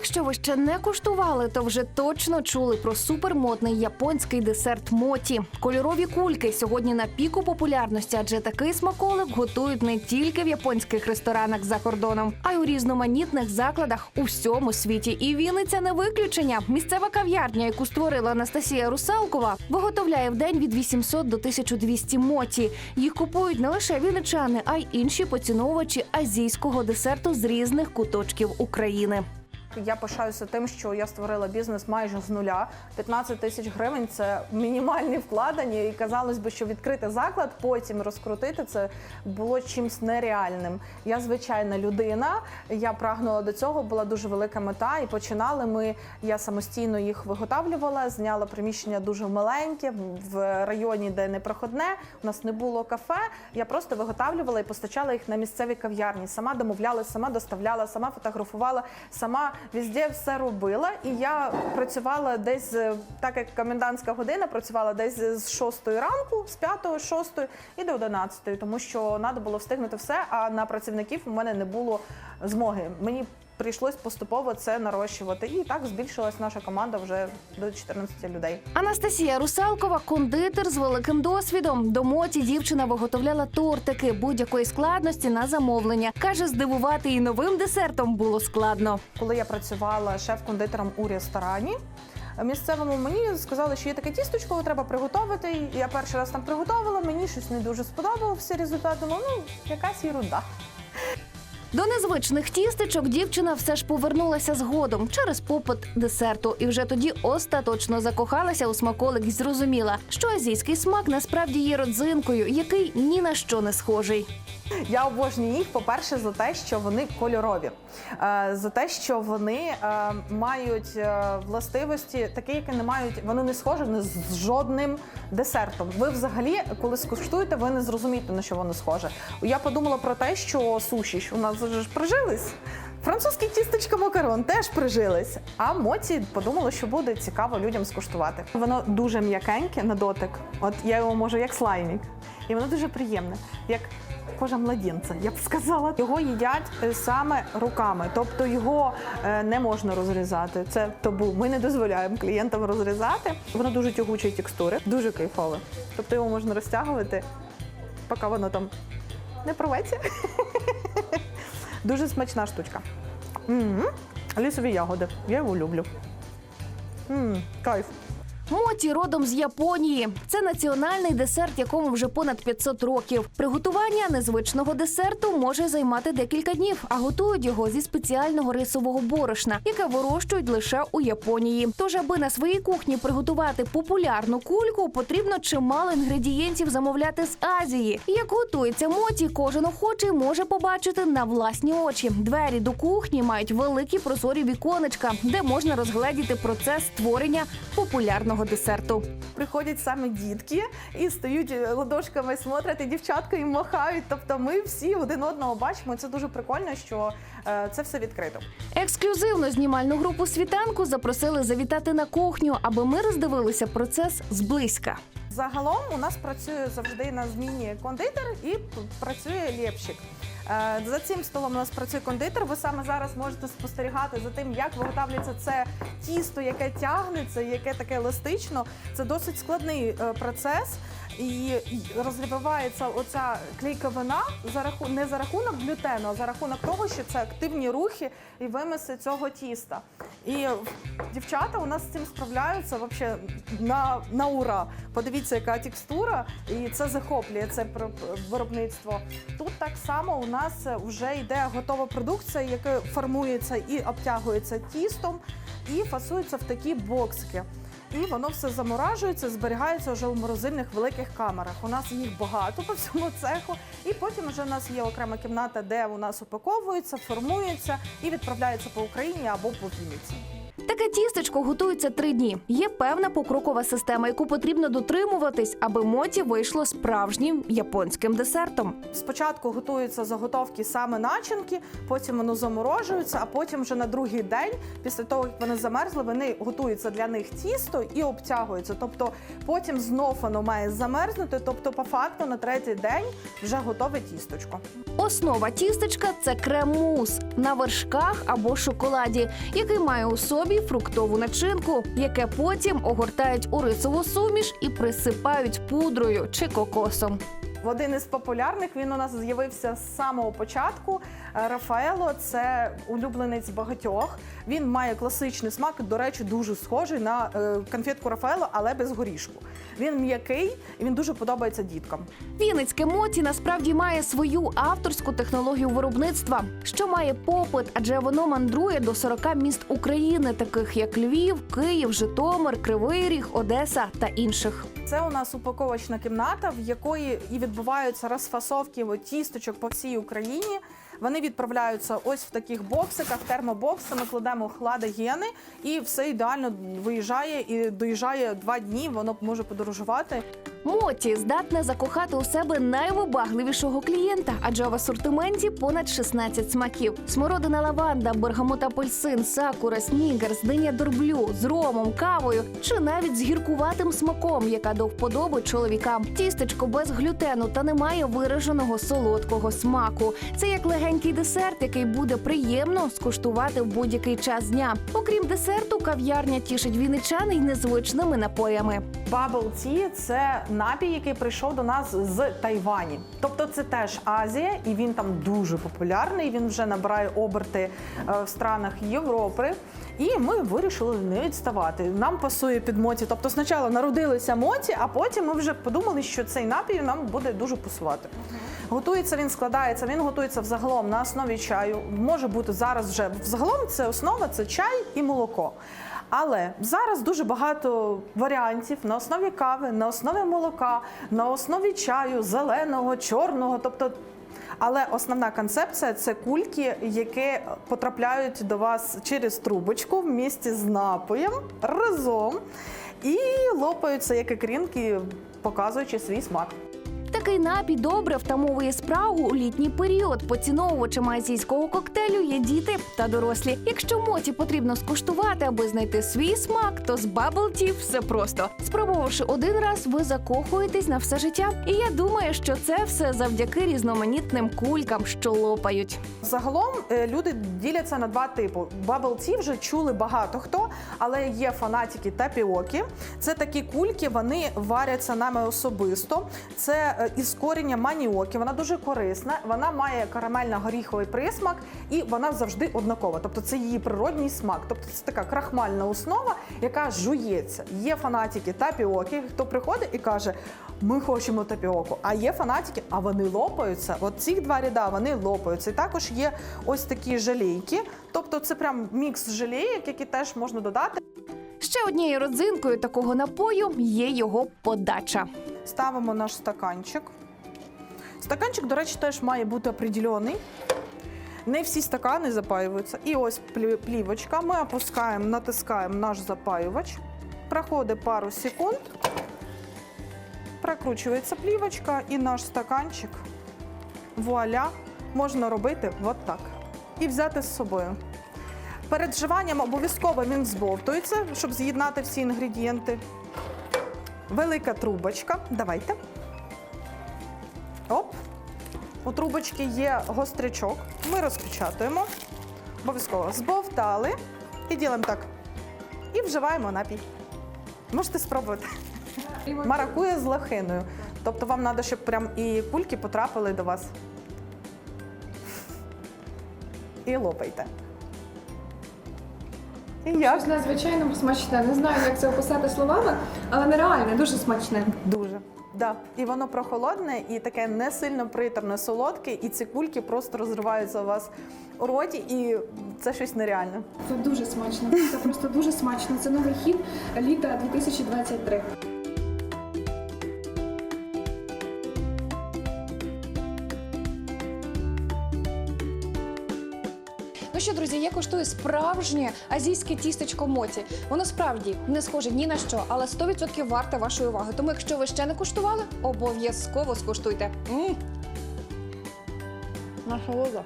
Якщо ви ще не куштували, то вже точно чули про супермодний японський десерт моті. Кольорові кульки сьогодні на піку популярності, адже такий смаколик готують не тільки в японських ресторанах за кордоном, а й у різноманітних закладах у всьому світі. І Вінниця не виключення. Місцева кав'ярня, яку створила Анастасія Русалкова, виготовляє в день від 800 до 1200 моті. Їх купують не лише вінничани, а й інші поціновувачі азійського десерту з різних куточків України. Я пишаюся тим, що я створила бізнес майже з нуля. 15 тисяч гривень це мінімальні вкладення. І казалось би, що відкрити заклад, потім розкрутити це було чимсь нереальним. Я звичайна людина. Я прагнула до цього, була дуже велика мета. І починали ми. Я самостійно їх виготовлювала, зняла приміщення дуже маленьке в районі, де не проходне. У нас не було кафе. Я просто виготовлювала і постачала їх на місцеві кав'ярні. Сама домовлялася, сама доставляла, сама фотографувала, сама везде все робила. І я працювала десь, так як комендантська година, працювала десь з 6 ранку, з 5, 6 і до 11, тому що треба було встигнути все. А на працівників у мене не було змоги. Мені прийшлось поступово це нарощувати. І так збільшилась наша команда вже до 14 людей. Анастасія Русалкова кондитер з великим досвідом. До моті дівчина виготовляла тортики будь-якої складності на замовлення. каже, здивувати її новим десертом було складно. Коли я працювала шеф-кондитером у ресторані. Місцевому мені сказали, що є таке тісточко, треба приготувати. Я перший раз там приготувала, мені щось не дуже сподобався результат. Думаю, ну якась ерунда. До незвичних тістечок дівчина все ж повернулася згодом через попит десерту, і вже тоді остаточно закохалася у смаколик і зрозуміла, що азійський смак насправді є родзинкою, який ні на що не схожий. Я обожнюю їх, по-перше, за те, що вони кольорові, Е, за те, що вони е, мають е, властивості, такі, які не мають, вони не схожі з жодним десертом. Ви взагалі, коли скуштуєте, ви не зрозумієте, на що воно схоже. Я подумала про те, що суші ж у нас вже ж прижились. Французькі тістечка макарон теж прижились. А моці подумала, що буде цікаво людям скуштувати. Воно дуже м'якеньке на дотик. От я його можу як слаймік. І воно дуже приємне, як кожа младенця, я б сказала. Його їдять е, саме руками, тобто його е, не можна розрізати. Це табу. Ми не дозволяємо клієнтам розрізати. Воно дуже тягучої текстури, дуже кайфове. Тобто його можна розтягувати, поки воно там не порветься. Дуже смачна штучка. Лісові ягоди. Я його люблю. Кайф. Моті родом з Японії. Це національний десерт, якому вже понад 500 років. Приготування незвичного десерту може займати декілька днів, а готують його зі спеціального рисового борошна, яке вирощують лише у Японії. Тож, аби на своїй кухні приготувати популярну кульку, потрібно чимало інгредієнтів замовляти з Азії. Як готується моті, кожен охочий може побачити на власні очі. Двері до кухні мають великі прозорі віконечка, де можна розгледіти процес створення популярного десерту. Приходять саме дітки і стають е, ладошками, смотрять, і дівчатка їм махають. Тобто ми всі один одного бачимо. Це дуже прикольно, що е, це все відкрито. Ексклюзивно знімальну групу світанку запросили завітати на кухню, аби ми роздивилися процес зблизька. Загалом у нас працює завжди на зміні кондитер і працює лєпщик. Е, За цим столом у нас працює кондитер. Ви саме зараз можете спостерігати за тим, як виготовляється це тісто, яке тягнеться, яке таке еластично. Це досить складний е, процес. І розвивається оця клейковина за раху... не за рахунок глютену, а за рахунок того, що це активні рухи і вимиси цього тіста. І дівчата у нас з цим справляються вообще на, на ура. Подивіться, яка текстура, і це захоплює це виробництво. Тут так само у нас вже йде готова продукція, яка формується і обтягується тістом, і фасується в такі боксики. І воно все заморажується, зберігається вже у морозильних великих камерах. У нас їх багато по всьому цеху. І потім вже у нас є окрема кімната, де у нас упаковується, формується і відправляється по Україні або по Вінниці. Таке тістечко готується три дні. Є певна покрокова система, яку потрібно дотримуватись, аби моті вийшло справжнім японським десертом. Спочатку готуються заготовки саме начинки, потім воно заморожується, а потім вже на другий день, після того як вони замерзли, вони готуються для них тісто і обтягуються. Тобто потім знов воно має замерзнути. Тобто, по факту на третій день вже готове тісточко. Основа тістечка це крем-мус на вершках або шоколаді, який має у собі фруктову начинку, яке потім огортають у рисову суміш і присипають пудрою чи кокосом. В один із популярних він у нас з'явився з самого початку. Е, Рафаело це улюбленець багатьох. Він має класичний смак. До речі, дуже схожий на е, конфетку Рафаело, але без горішку. Він м'який і він дуже подобається діткам. Вінницьке моті насправді має свою авторську технологію виробництва, що має попит, адже воно мандрує до 40 міст України, таких як Львів, Київ, Житомир, Кривий Ріг, Одеса та інших. Це у нас упаковочна кімната, в якої і відбуваються розфасовки тісточок по всій Україні. Вони відправляються ось в таких боксиках, термобокси. Ми кладемо хладогени, і все ідеально виїжджає і доїжджає два дні. Воно може подорожувати. Моті здатне закохати у себе найвибагливішого клієнта, адже в асортименті понад 16 смаків: смородина лаванда, бергамот апельсин, сакура, снігерс, диня дорблю з ромом, кавою чи навіть з гіркуватим смаком, яка до вподоби чоловікам. Тістечко без глютену та не має вираженого солодкого смаку. Це як легенький десерт, який буде приємно скуштувати в будь-який час дня. Окрім десерту, кав'ярня тішить вінничан й незвичними напоями. Bubble Tea – це напій, який прийшов до нас з Тайвані. Тобто це теж Азія, і він там дуже популярний. Він вже набирає оберти е, в странах Європи. І ми вирішили не відставати. Нам пасує під моті. Тобто, спочатку народилися моті, а потім ми вже подумали, що цей напій нам буде дуже пасувати. Готується він, складається. Він готується взагалом на основі чаю. Може бути зараз вже взагалом це основа це чай і молоко. Але зараз дуже багато варіантів на основі кави, на основі молока, на основі чаю, зеленого, чорного. Тобто, але основна концепція це кульки, які потрапляють до вас через трубочку в місті з напоєм разом і лопаються як ікринки, показуючи свій смак. Такий напій добре втамовує спрагу у літній період. Поціновувачами азійського коктейлю є діти та дорослі. Якщо моті потрібно скуштувати, аби знайти свій смак, то з Bubble Tea все просто. Спробувавши один раз, ви закохуєтесь на все життя. І я думаю, що це все завдяки різноманітним кулькам, що лопають. Загалом е, люди діляться на два типи. Bubble Tea вже чули багато хто, але є фанатики тапіоки. Це такі кульки, вони варяться нами особисто. Це із коріння маніоки. Вона дуже корисна. Вона має карамельно-горіховий присмак і вона завжди однакова. Тобто це її природній смак. Тобто це така крахмальна основа, яка жується. Є фанатики тапіоки, хто приходить і каже: Ми хочемо тапіоку. А є фанатики, а вони лопаються. От ці два ряда вони лопаються. І також є ось такі жалейки. Тобто це прям мікс жалейок, які теж можна додати. Ще однією родзинкою такого напою є його подача. Ставимо наш стаканчик. Стаканчик, до речі, теж має бути определений. Не всі стакани запаюються. І ось плівочка. Ми опускаємо, натискаємо наш запаювач. Проходить пару секунд. Прокручується плівочка і наш стаканчик. Вуаля! Можна робити от так. І взяти з собою. Перед вживанням обов'язково він збовтується, щоб з'єднати всі інгредієнти. Велика трубочка. Давайте. Оп. У трубочки є гострячок. Ми розпечатуємо. Обов'язково збовтали. І ділимо так. І вживаємо напій. Можете спробувати. Маракуя з лохиною. Тобто вам треба, щоб прям і кульки потрапили до вас. І лопайте. Як? Надзвичайно смачне. Не знаю, як це описати словами, але нереальне, дуже смачне. Дуже. Да. І воно прохолодне, і таке не сильно приторне, солодке, і ці кульки просто розриваються у вас у роті, і це щось нереальне. Це дуже смачно. Це просто дуже смачно. Це новий хід літа 2023. Ну що, друзі, я коштую справжнє азійське тістечко моті. Воно справді не схоже ні на що, але 100% варте вашої уваги. Тому, якщо ви ще не куштували, обов'язково скуштуйте. М. Насолода.